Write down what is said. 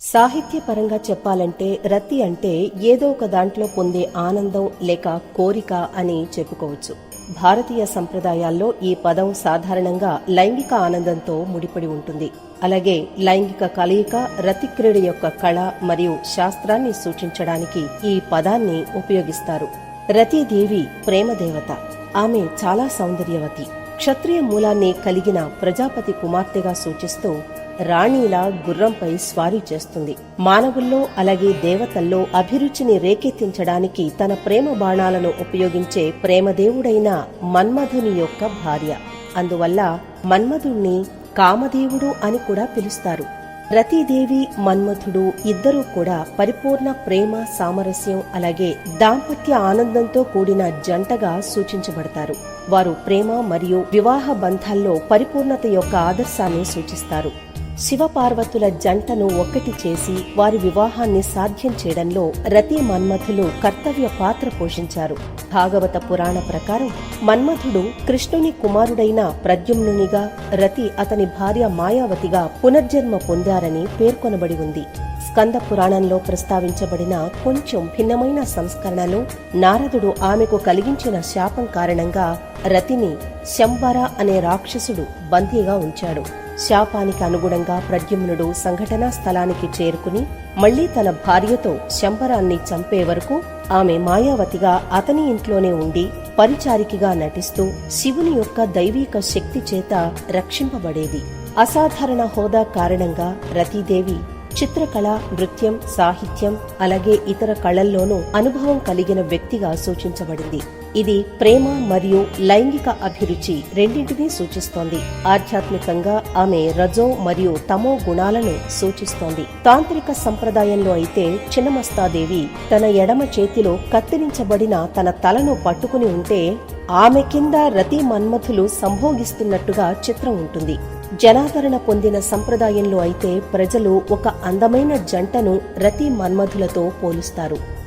సాహిత్యపరంగా చెప్పాలంటే రతి అంటే ఏదో ఒక దాంట్లో పొందే ఆనందం లేక కోరిక అని చెప్పుకోవచ్చు. భారతీయ సంప్రదాయాల్లో ఈ పదం సాధారణంగా లైంగిక ఆనందంతో ముడిపడి ఉంటుంది. అలాగే లైంగిక కలయిక రతి క్రీడ యొక్క కళ మరియు శాస్త్రాన్ని సూచించడానికి ఈ పదాన్ని ఉపయోగిస్తారు. రతీదేవి ప్రేమదేవత ఆమె చాలా సౌందర్యవతి. క్షత్రియ మూలాన్ని కలిగిన ప్రజాపతి కుమార్తెగా సూచిస్తూ రాణిలా గుర్రంపై స్వారీ చేస్తుంది. మానవుల్లో అలాగే దేవతల్లో అభిరుచిని రేకెత్తించడానికి తన ప్రేమ బాణాలను ఉపయోగించే ప్రేమదేవుడైన మన్మధుని యొక్క భార్య. అందువల్ల మన్మధుణ్ణి కామదేవుడు అని కూడా పిలుస్తారు. రతీదేవి మన్మథుడు ఇద్దరూ కూడా పరిపూర్ణ ప్రేమ సామరస్యం అలాగే దాంపత్య ఆనందంతో కూడిన జంటగా సూచించబడతారు. వారు ప్రేమ మరియు వివాహ బంధాల్లో పరిపూర్ణత యొక్క ఆదర్శాన్ని సూచిస్తారు. శివపార్వతుల జంటను ఒక్కటి చేసి వారి వివాహాన్ని సాధ్యం చేయడంలో రతి మన్మథులు కర్తవ్య పాత్ర పోషించారు. భాగవత పురాణ ప్రకారం మన్మథుడు కృష్ణుని కుమారుడైన ప్రద్యుమ్నునిగా రతి అతని భార్య మాయావతిగా పునర్జన్మ పొందారని పేర్కొనబడి ఉంది. స్కంద పురాణంలో ప్రస్తావించబడిన కొంచెం భిన్నమైన సంస్కరణలో నారదుడు ఆమెకు కలిగించిన శాపం కారణంగా రతిని శంబర అనే రాక్షసుడు బందీగా ఉంచాడు. శాపానికి అనుగుణంగా ప్రద్యుమ్నుడు సంఘటనా స్థలానికి చేరుకుని మళ్ళీ తన భార్యతో శంబరాన్ని చంపే వరకు ఆమె మాయావతిగా అతని ఇంట్లోనే ఉండి పరిచారికిగా నటిస్తూ శివుని యొక్క దైవీక శక్తి చేత రక్షింపబడేది. అసాధారణ హోదా కారణంగా రతీదేవి చిత్రకళ నృత్యం సాహిత్యం అలాగే ఇతర కళల్లోనూ అనుభవం కలిగిన వ్యక్తిగా సూచించబడింది. ఇది ప్రేమ మరియు లైంగిక అభిరుచి రెండింటినీ సూచిస్తోంది. ఆధ్యాత్మికంగా ఆమె రజో మరియు తమో గుణాలను సూచిస్తోంది. తాంత్రిక సంప్రదాయంలో అయితే చిన్నమస్తాదేవి తన ఎడమ చేతిలో కత్తిరించబడిన తన తలను పట్టుకుని ఉంటే ఆమె కింద రతి మన్మథులు సంభోగిస్తున్నట్టుగా చిత్రం ఉంటుంది. జనాదరణ పొందిన సంప్రదాయంలో అయితే ప్రజలు ఒక అందమైన జంటను రతి మన్మధులతో పోలుస్తారు.